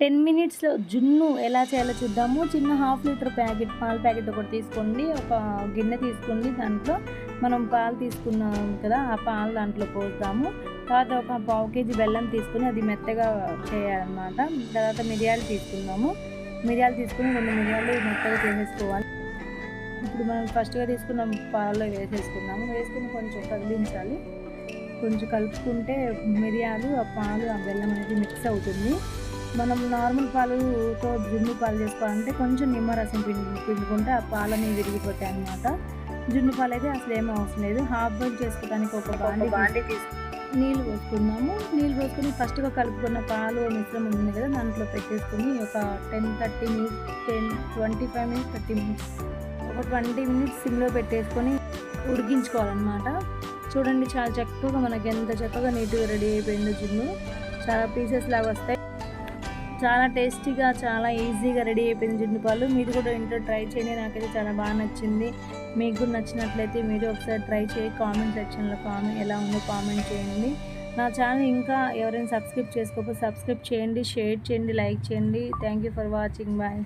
Ten మినిట్స్లో జున్ను ఎలా చేయాలో చూద్దాము. చిన్న హాఫ్ లీటర్ ప్యాకెట్ పాల ప్యాకెట్ ఒకటి తీసుకోండి. ఒక గిన్నె తీసుకోండి దాంట్లో. మనం పాలు తీసుకున్నాం కదా ఆ పాలు దాంట్లో పోస్తాము. తర్వాత ఒక పావు కేజీ బెల్లం తీసుకుని అది మెత్తగా చేయాలన్నమాట. తర్వాత మిరియాలు తీసుకుందాము. మిరియాలు తీసుకుని రెండు మిరియాలు మెత్తగా చేసేసుకోవాలి. ఇప్పుడు మనం ఫస్ట్గా తీసుకున్న పాలలో వేసేసుకున్నాము వేసుకుని కొంచెం కదిలించాలి. కొంచెం కలుపుకుంటే మిరియాలు ఆ పాలు ఆ బెల్లం అనేది మిక్స్ అవుతుంది. మనం నార్మల్ పాలుతో జున్ను పాలు చేసుకోవాలంటే కొంచెం నిమ్మరసం పిండి పిండుకుంటే ఆ పాలని విరిగిపోతాయి అన్నమాట జున్ను పాలు అయితే అసలు ఏం అవసరం లేదు. హాఫ్ బాయిల్ చేసుకోవడానికి ఒక బాండి బాండి నీళ్ళు పోసుకున్నాము నీళ్ళు పోసుకుని ఫస్ట్గా కలుపుకున్న పాలు మిశ్రమం ఉంది కదా దాంట్లో పెట్టేసుకుని ఒక ten thirty minutes ten twenty five minutes thirty minutes ఒక ట్వంటీ మినిట్స్ సిమ్లో పెట్టేసుకొని ఉడికించుకోవాలన్నమాట. చూడండి చాలా చక్కగా మనకి ఎంత చక్కగా నీట్గా రెడీ అయిపోయిందో జున్ను. చాలా పీసెస్ లాగా వస్తాయి. చాలా టేస్టీగా చాలా ఈజీగా రెడీ అయిపోయింది జున్ను పాలు. మీరు కూడా ఇంట్లో ట్రై చేయండి. నాకైతే చాలా బాగా నచ్చింది. మీకు కూడా నచ్చినట్లయితే మీరు ఒకసారి ట్రై చేయి. కామెంట్ సెక్షన్లో కామెంట్ ఎలా ఉందో కామెంట్ చేయండి. నా ఛానల్ ఇంకా ఎవరైనా సబ్స్క్రైబ్ చేసుకోకపోతే సబ్స్క్రైబ్ చేయండి షేర్ చేయండి లైక్ చేయండి. Thank you for watching bye